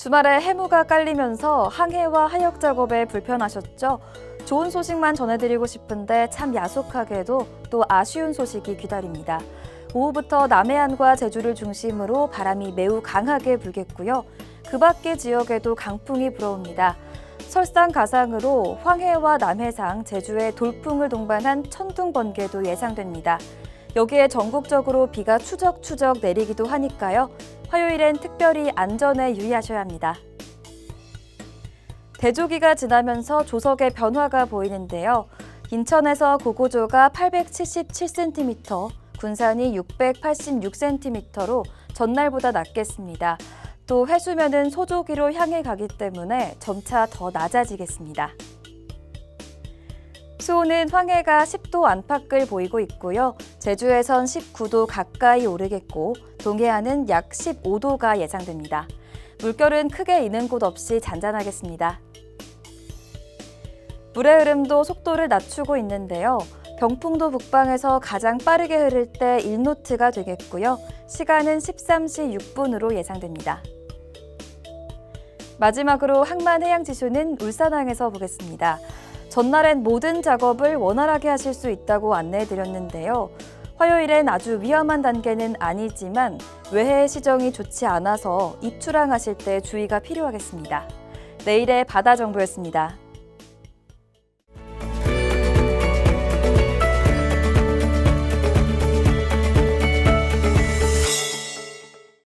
주말에 해무가 깔리면서 항해와 하역 작업에 불편하셨죠? 좋은 소식만 전해드리고 싶은데 참 야속하게도 또 아쉬운 소식이 기다립니다. 오후부터 남해안과 제주를 중심으로 바람이 매우 강하게 불겠고요. 그 밖의 지역에도 강풍이 불어옵니다. 설상가상으로 황해와 남해상, 제주에 돌풍을 동반한 천둥 번개도 예상됩니다. 여기에 전국적으로 비가 추적추적 내리기도 하니까요. 화요일엔 특별히 안전에 유의하셔야 합니다. 대조기가 지나면서 조석의 변화가 보이는데요. 인천에서 고고조가 877cm, 군산이 686cm로 전날보다 낮겠습니다. 또 해수면은 소조기로 향해 가기 때문에 점차 더 낮아지겠습니다. 수온은 황해가 10도 안팎을 보이고 있고요. 제주에선 19도 가까이 오르겠고 동해안은 약 15도가 예상됩니다. 물결은 크게 이는 곳 없이 잔잔하겠습니다. 물의 흐름도 속도를 낮추고 있는데요. 병풍도 북방에서 가장 빠르게 흐를 때 1노트가 되겠고요. 시간은 13시 6분으로 예상됩니다. 마지막으로 항만 해양 지수는 울산항에서 보겠습니다. 전날엔 모든 작업을 원활하게 하실 수 있다고 안내해 드렸는데요. 화요일엔 아주 위험한 단계는 아니지만 외해 시정이 좋지 않아서 입출항하실 때 주의가 필요하겠습니다. 내일의 바다 정보였습니다.